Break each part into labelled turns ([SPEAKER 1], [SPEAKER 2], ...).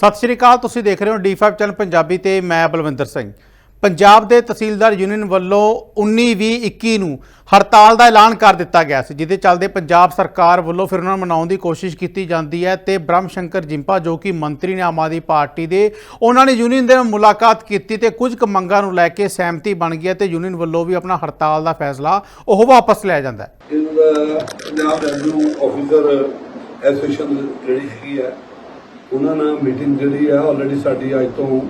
[SPEAKER 1] ਸਤਿ ਸ਼੍ਰੀ ਅਕਾਲ, ਤੁਸੀਂ ਦੇਖ ਰਹੇ ਹੋ D5 ਚੈਨਲ ਪੰਜਾਬੀ ਤੇ ਮੈਂ ਬਲਵਿੰਦਰ ਸਿੰਘ। ਪੰਜਾਬ ਦੇ ਤਹਿਸੀਲਦਾਰ ਯੂਨੀਅਨ ਵੱਲੋਂ 19-20-21 ਨੂੰ ਹੜਤਾਲ ਦਾ ਐਲਾਨ ਕਰ ਦਿੱਤਾ ਗਿਆ ਸੀ, ਜਿਹਦੇ ਚੱਲਦੇ ਪੰਜਾਬ ਸਰਕਾਰ ਵੱਲੋਂ ਫਿਰ ਉਹਨਾਂ ਨੂੰ ਮਨਾਉਣ ਦੀ ਕੋਸ਼ਿਸ਼ ਕੀਤੀ ਜਾਂਦੀ ਹੈ ਤੇ ਬ੍ਰਹਮ ਸ਼ੰਕਰ ਜਿੰਪਾ, ਜੋ ਕਿ ਮੰਤਰੀ ਨੇ ਆਮ ਆਦਮੀ ਪਾਰਟੀ ਦੇ, ਉਹਨਾਂ ਨੇ ਯੂਨੀਅਨ ਦੇ ਨਾਲ ਮੁਲਾਕਾਤ ਕੀਤੀ ਤੇ ਕੁਝ ਕੁ ਮੰਗਾਂ ਨੂੰ ਲੈ ਕੇ ਸਹਿਮਤੀ ਬਣ ਗਈ ਹੈ ਤੇ ਯੂਨੀਅਨ ਵੱਲੋਂ ਵੀ ਆਪਣਾ ਹੜਤਾਲ ਦਾ ਫੈਸਲਾ ਉਹ ਵਾਪਸ ਲਿਆ ਜਾਂਦਾ ਹੈ।
[SPEAKER 2] ਪੰਜਾਬ ਰੈਵਨਿਊ ਆਫੀਸਰ ਐਸੋਸੀਏਸ਼ਨ ਜਿਹੜੀ ਹੈਗੀ ਹੈ ਉਹਨਾਂ ਨਾਲ ਮੀਟਿੰਗ ਜਿਹੜੀ ਹੈ ਆਲਰੇਡੀ ਸਾਡੀ ਅੱਜ ਤੋਂ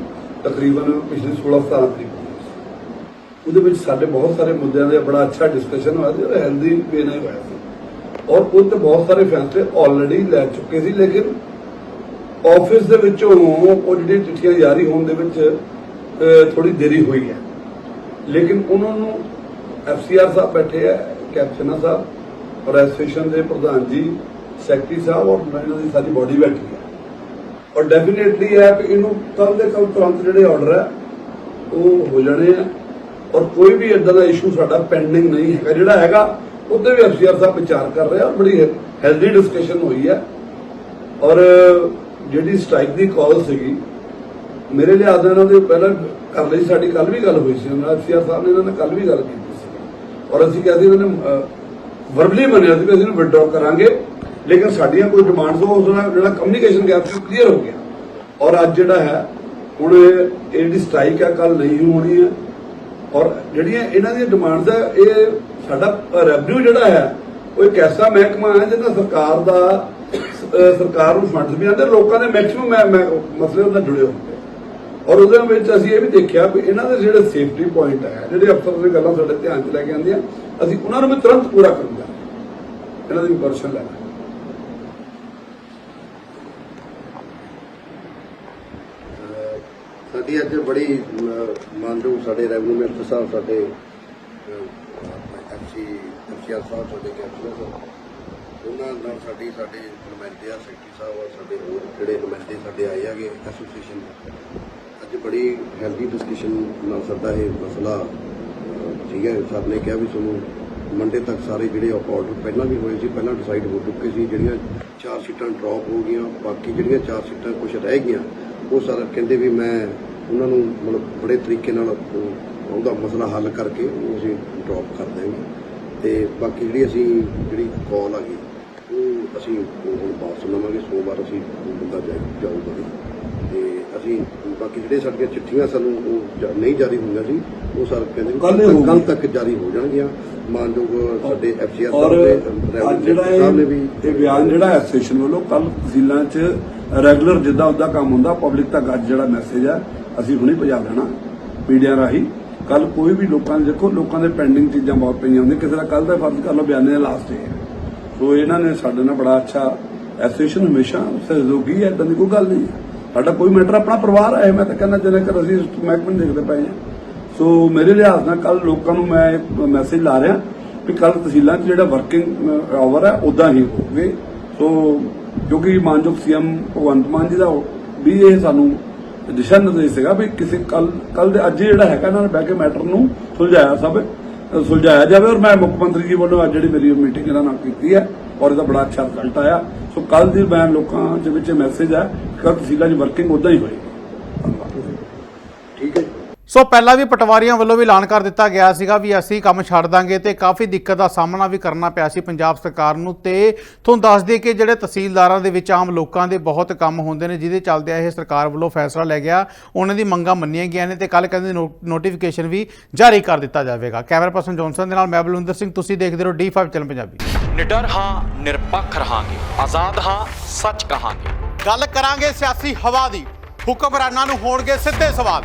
[SPEAKER 2] ਤਕਰੀਬਨ ਪਿਛਲੇ 16 17 ਤਰੀਕ ਉਹਦੇ ਵਿੱਚ ਸਾਡੇ ਬਹੁਤ ਸਾਰੇ ਮੁੱਦਿਆਂ ਦੇ ਬੜਾ ਅੱਛਾ ਡਿਸਕਸ਼ਨ ਹੋਇਆ ਤੇ ਹੈਲਦੀ ਵੇ ਨਾਲ ਹੋਇਆ ਸੀ। ਔਰ ਉਹ ਤੇ ਬਹੁਤ ਸਾਰੇ ਫੈਸਲੇ ਆਲਰੇਡੀ ਲੈ ਚੁੱਕੇ ਸੀ, ਲੇਕਿਨ ਆਫਿਸ ਦੇ ਵਿੱਚੋਂ ਉਹ ਜਿਹੜੀ ਚਿੱਠੀਆਂ ਜਾਰੀ ਹੋਣ ਦੇ ਵਿੱਚ ਥੋੜੀ ਦੇਰੀ ਹੋਈ ਹੈ। ਲੇਕਿਨ ਉਹਨਾਂ ਨੂੰ ਐਫਸੀਆਰ ਸਾਹਿਬ ਬੈਠੇ ਹੈ ਕੈਪਟਨ ਸਾਹਿਬ, ਔਰ ਐਸੋਸੀਏਸ਼ਨ ਦੇ ਪ੍ਰਧਾਨ ਜੀ, ਸੈਕਟਰੀ ਸਾਹਿਬ, ਔਰ ਇਹਨਾਂ ਦੀ ਸਾਰੀ ਬੋਡੀ ਬੈਠੀ ਹੈ। ਔਰ ਡੈਫੀਨੇਟਲੀ ਹੈ ਕਿ ਇਹਨੂੰ ਕੱਲ ਦੇ ਕੱਲ ਤੁਰੰਤ ਜਿਹੜੇ ਆਰਡਰ ਹੈ, ਉਹ ਹੋ ਜਾਣੇ ਆ। ਔਰ ਕੋਈ ਵੀ ਇਦਾਂ ਦਾ ਇਸ਼ੂ ਸਾਡਾ ਪੈਂਡਿੰਗ ਨਹੀਂ ਹੈਗਾ। ਜਿਹੜਾ ਹੈਗਾ, ਉਹਦੇ ਵੀ ਐਫਸੀਆਰ ਸਾਹਿਬ ਵਿਚਾਰ ਕਰ ਰਹੇ ਔਰ ਬੜੀ ਹੈਲਦੀ ਡਿਸਕਸ਼ਨ ਹੋਈ ਹੈ। ਔਰ ਜਿਹੜੀ ਸਟ੍ਰਾਈਕ ਦੀ ਕਾਲ ਸੀਗੀ, ਮੇਰੇ ਲਿਹਾਜ਼ ਨਾਲ ਇਹਨਾਂ ਪਹਿਲਾਂ ਕਰ ਲਈ ਸਾਡੀ ਕੱਲ ਵੀ ਗੱਲ ਹੋਈ ਸੀ। ਉਹਨਾਂ ਸੀਆਰ ਸਾਹਿਬ ਨੇ ਇਹਨਾਂ ਨਾਲ ਕੱਲ ਵੀ ਗੱਲ ਕੀਤੀ ਸੀ। ਔਰ ਅਸੀਂ ਕਹਿੰਦੇ ਇਹਨਾਂ ਨੇ ਵਰਬਲੀ ਮੰਨਿਆ ਸੀ ਕਿ ਅਸੀਂ ਇਹਨੂੰ ਵਿਡਰਾਅ ਕਰਾਂਗੇ। ਲੇਕਿਨ ਸਾਡੀਆਂ ਕੋਈ ਡਿਮਾਂਡਸ ਉਹ ਉਹਦਾ ਜਿਹੜਾ ਕਮਿਊਨੀਕੇਸ਼ਨ ਗੈਪ ਸੀ ਕਲੀਅਰ ਹੋ ਗਿਆ। ਔਰ ਅੱਜ ਜਿਹੜਾ ਹੈ, ਹੁਣ ਇਹ ਜਿਹੜੀ ਸਟ੍ਰਾਈਕ ਹੈ ਕੱਲ ਨਹੀਂ ਹੋਣੀ ਹੈ। ਔਰ ਜਿਹੜੀਆਂ ਇਹਨਾਂ ਦੀਆਂ ਡਿਮਾਂਡਸ ਹੈ ਇਹ ਸਾਡਾ ਰੈਵਨਿਊ ਜਿਹੜਾ ਹੈ, ਉਹ ਇੱਕ ਐਸਾ ਮਹਿਕਮਾ ਹੈ ਜਿਹਦਾ ਸਰਕਾਰ ਦਾ ਸਰਕਾਰ ਨੂੰ ਫੰਡਸ ਵੀ ਆਉਂਦੇ ਲੋਕਾਂ ਦੇ ਮੈਕਸਿਮਮ ਮਸਲੇ ਨਾਲ ਜੁੜੇ ਹੁੰਦੇ ਔਰ ਉਹਦੇ ਵਿੱਚ ਅਸੀਂ ਇਹ ਵੀ ਦੇਖਿਆ ਵੀ ਇਹਨਾਂ ਦੇ ਜਿਹੜੇ ਸੇਫਟੀ ਪੁਆਇੰਟ ਹੈ, ਜਿਹੜੇ ਅਫਸਰ ਦੀ ਗੱਲਾਂ ਸਾਡੇ ਧਿਆਨ 'ਚ ਲੈ ਕੇ ਆਉਂਦੀਆਂ, ਅਸੀਂ ਉਹਨਾਂ ਨੂੰ ਵੀ ਤੁਰੰਤ ਪੂਰਾ ਕਰੂਗਾ ਇਹਨਾਂ ਦੀ ਪਰਸ਼ਨ ਲੈਣਾ।
[SPEAKER 3] ਸਾਡੀ ਅੱਜ ਬੜੀ ਮਾਨਯੋਗ ਸਾਡੇ ਰੈਵਨਿਊ ਮਿਨਿਸਟਰ ਸਾਹਿਬ ਸਾਡੇ ਐਮਸੀ ਐਮਸੀਆਰ ਸਾਹਿਬ ਸਾਡੇ ਕੈਪਟਨ ਸਾਹਿਬ ਉਹਨਾਂ ਨਾਲ ਸਾਡੀ ਸਾਡੇ ਨੁਮਾਇੰਦੇ ਆ ਸੈਕਟਰੀ ਸਾਹਿਬ ਔਰ ਸਾਡੇ ਹੋਰ ਜਿਹੜੇ ਨੁਮਾਇੰਦੇ ਸਾਡੇ ਆਏ ਹੈਗੇ ਐਸੋਸੀਏਸ਼ਨ ਅੱਜ ਬੜੀ ਹੈਲਦੀ ਡਿਸਕਸ਼ਨ ਨਾਲ ਸਾਡਾ ਇਹ ਮਸਲਾ ਅਹ, ਠੀਕ ਹੈ। ਸਰ ਨੇ ਕਿਹਾ ਵੀ ਤੁਹਾਨੂੰ ਮੰਡੇ ਤੱਕ ਸਾਰੇ ਜਿਹੜੇ ਆਰਡਰ ਪਹਿਲਾਂ ਵੀ ਹੋਏ ਸੀ ਪਹਿਲਾਂ ਡਿਸਾਈਡ ਹੋ ਚੁੱਕੇ ਸੀ ਜਿਹੜੀਆਂ ਚਾਰ ਸੀਟਾਂ ਡ੍ਰੌਪ ਹੋ ਗਈਆਂ ਬਾਕੀ ਜਿਹੜੀਆਂ ਚਾਰ ਸੀਟਾਂ ਕੁਝ ਰਹਿ ਗਈਆਂ ਉਹ ਸਰ ਕਹਿੰਦੇ ਵੀ ਮੈਂ ਉਹਨਾਂ ਨੂੰ ਮਤਲਬ ਬੜੇ ਤਰੀਕੇ ਨਾਲ ਉਹ- ਉਹਦਾ ਮਸਲਾ ਹੱਲ ਕਰਕੇ ਉਹ ਅਸੀਂ ਡ੍ਰੌਪ ਕਰ ਦਾਂਗੇ ਤੇ ਬਾਕੀ ਜਿਹੜੀ ਅਸੀਂ ਜਿਹੜੀ ਕਾਲ ਆ ਗਈ, ਉਹ ਅਸੀਂ ਹੁਣ ਵਾਪਸ ਲਵਾਂਗੇ, ਸੋਮਵਾਰ ਅਸੀਂ ਬੰਦਾ ਜਾਊਗਾ। ਤੇ ਅਸੀਂ ਬਾਕੀ ਜਿਹੜੇ ਸਾਡੀਆਂ ਚਿੱਠੀਆਂ ਸਾਨੂੰ ਉਹ ਜ- ਨਹੀਂ ਜਾਰੀ ਹੋਈਆਂ ਸੀ ਉਹ ਸਰ ਕਹਿੰਦੇ
[SPEAKER 2] ਕੱਲ੍ਹ ਹੀ
[SPEAKER 3] ਕੱਲ। ਤੱਕ ਜਾਰੀ ਹੋ ਜਾਣਗੀਆਂ। ਮਾਨਯੋਗ ਸਾਡੇ ਐਫਸੀਆਰ
[SPEAKER 2] ਔਰ
[SPEAKER 3] ਸਾਹਿਬ ਦੇ
[SPEAKER 2] ਅੱਜ ਜਿਹੜਾ
[SPEAKER 3] ਸਾਹਿਬ ਨੇ ਵੀ
[SPEAKER 2] ਇਹ ਇਹ ਬਿਆਨ ਜਿਹੜਾ ਐਸੋਸੀਏਸ਼ਨ ਵੱਲੋਂ ਕੱਲ ਤਹਿਸੀਲਾਂ 'ਚ ਰੈਗੂਲਰ ਜਿੱਦਾਂ ਉਹਦਾ ਕੰਮ ਹੁੰਦਾ ਪਬਲਿਕ ਤੱਕ ਅੱਜ ਜਿਹੜਾ ਮੈਸੇਜ ਹੈ ਅਸੀਂ ਹੁਣੇ ਪਹੁੰਚਾ ਦੇਣਾ ਮੀਡੀਆ ਰਾਹੀਂ। ਕੱਲ ਕੋਈ ਵੀ ਲੋਕਾਂ ਦੇ ਦੇਖੋ ਲੋਕਾਂ ਦੇ ਪੈਂਡਿੰਗ ਚੀਜ਼ਾਂ ਬਹੁਤ ਪਈਆਂ ਹੁੰਦੀਆਂ। ਕਿਸੇ ਦਾ ਕੱਲ ਦਾ ਫਰਜ਼ ਕਰ ਲਓ ਬਿਆਨੇ ਦਾ ਲਾਸਟ ਡੇ ਹੈ। ਸੋ ਇਹਨਾਂ ਨੇ ਸਾਡੇ ਨਾਲ ਬੜਾ ਅੱਛਾ ਐਸੋਸੀਏਸ਼ਨ ਹਮੇਸ਼ਾ ਸਹਿਯੋਗੀ ਹੈ ਇਦਾਂ ਦੀ ਕੋਈ ਗੱਲ ਨਹੀਂ ਹੈ। ਸਾਡਾ ਕੋਈ ਮੈਟਰ ਆਪਣਾ ਪਰਿਵਾਰ ਹੈ, ਮੈਂ ਤਾਂ ਕਹਿੰਦਾ ਜਿਵੇਂ ਕਿ ਅਸੀਂ ਮਹਿਕਮੇ ਦੇਖਦੇ ਪਏ ਹਾਂ। ਸੋ ਮੇਰੇ ਲਿਹਾਜ਼ ਨਾਲ ਕੱਲ ਲੋਕਾਂ ਨੂੰ ਮੈਂ ਮੈਸੇਜ ਲਾ ਰਿਹਾ ਵੀ ਕੱਲ ਤਹਿਸੀਲਾਂ 'ਚ ਜਿਹੜਾ ਵਰਕਿੰਗ ਆਵਰ ਹੈ ਉਦਾਂ ਹੀ ਹੋਵੇ। ਸੋ ਕਿਉਂਕਿ ਮਾਨਯੋਗ ਸੀਐਮ ਭਗਵੰਤ ਮਾਨ ਜੀ ਦਾ ਵੀ ਇਹ ਸਾਨੂੰ ਦਿਸ਼ਾ ਨਿਰਦੇਸ਼ ਸੀਗਾ ਵੀ ਕਿਸੇ ਕੱਲ ਕੱਲ ਦੇ ਅੱਜ ਜਿਹੜਾ ਹੈਗਾ, ਇਹਨਾਂ ਨੇ ਬਹਿ ਕੇ ਮੈਟਰ ਨੂੰ ਸੁਲਝਾਇਆ ਸਭ ਸੁਲਝਾਇਆ ਜਾਵੇ। ਔਰ ਮੈਂ ਮੁੱਖ ਮੰਤਰੀ ਜੀ ਵੱਲੋਂ ਅੱਜ ਜਿਹੜੀ ਮੇਰੀ ਮੀਟਿੰਗ ਇਹਨਾਂ ਨਾਲ ਕੀਤੀ ਹੈ ਔਰ ਇਹਦਾ ਬੜਾ ਅੱਛਾ ਰਿਜ਼ਲਟ ਆਇਆ। ਸੋ ਕੱਲ ਦੀ ਮੈਂ ਲੋਕਾਂ ਦੇ ਵਿੱਚ ਮੈਸੇਜ ਹੈ ਕਿ ਤਹਿਸੀਲਾਂ 'ਚ ਵਰਕਿੰਗ ਉਦਾਂ ਹੀ ਹੋਏਗੀ।
[SPEAKER 3] ਠੀਕ ਹੈ ਜੀ।
[SPEAKER 1] ਸੋ ਪਹਿਲਾਂ ਵੀ ਪਟਵਾਰੀਆਂ ਵੱਲੋਂ ਵੀ ਐਲਾਨ ਕਰ ਦਿੱਤਾ ਗਿਆ ਸੀਗਾ ਵੀ ਅਸੀਂ ਕੰਮ ਛੱਡ ਦਾਂਗੇ ਤੇ ਕਾਫੀ ਦਿੱਕਤ ਦਾ ਸਾਹਮਣਾ ਵੀ ਕਰਨਾ ਪਿਆ ਸੀ ਪੰਜਾਬ ਸਰਕਾਰ ਨੂੰ ਤੇ ਤੁਹਾਨੂੰ ਦੱਸ ਦਈਏ ਕਿ ਜਿਹੜੇ ਤਹਿਸੀਲਦਾਰਾਂ ਦੇ ਵਿੱਚ ਆਮ ਲੋਕਾਂ ਦੇ ਬਹੁਤ ਕੰਮ ਹੁੰਦੇ ਨੇ ਜਿਹਦੇ ਚੱਲਦੇ ਇਹ ਸਰਕਾਰ ਵੱਲੋਂ ਫੈਸਲਾ ਲੈ ਗਿਆ ਉਹਨਾਂ ਦੀ ਮੰਗਾਂ ਮੰਨੀਆਂ ਗਈਆਂ ਨੇ ਤੇ ਕੱਲ ਕਹਿੰਦੇ ਨੋਟੀਫਿਕੇਸ਼ਨ ਵੀ ਜਾਰੀ ਕਰ ਦਿੱਤਾ ਜਾਵੇਗਾ। ਕੈਮਰਾ ਪਰਸਨ ਜੌਨਸਨ ਦੇ ਨਾਲ ਮੈਂ ਬਲਵਿੰਦਰ ਸਿੰਘ ਤੁਸੀਂ ਦੇਖਦੇ ਰਹੋ D5 ਚੈਨਲ ਪੰਜਾਬੀ।
[SPEAKER 4] ਨਿਡਰ ਹਾਂ ਨਿਰਪੱਖ ਰਹਾਂਗੇ ਆਜ਼ਾਦ ਹਾਂ ਸੱਚ ਕਹਾਂਗੇ।
[SPEAKER 1] ਗੱਲ ਕਰਾਂਗੇ ਸਿਆਸੀ ਹਵਾ ਦੀ ਹੁਕਮਰਾਨਾਂ ਨੂੰ ਹੋਣਗੇ ਸਿੱਧੇ ਸਵਾਲ।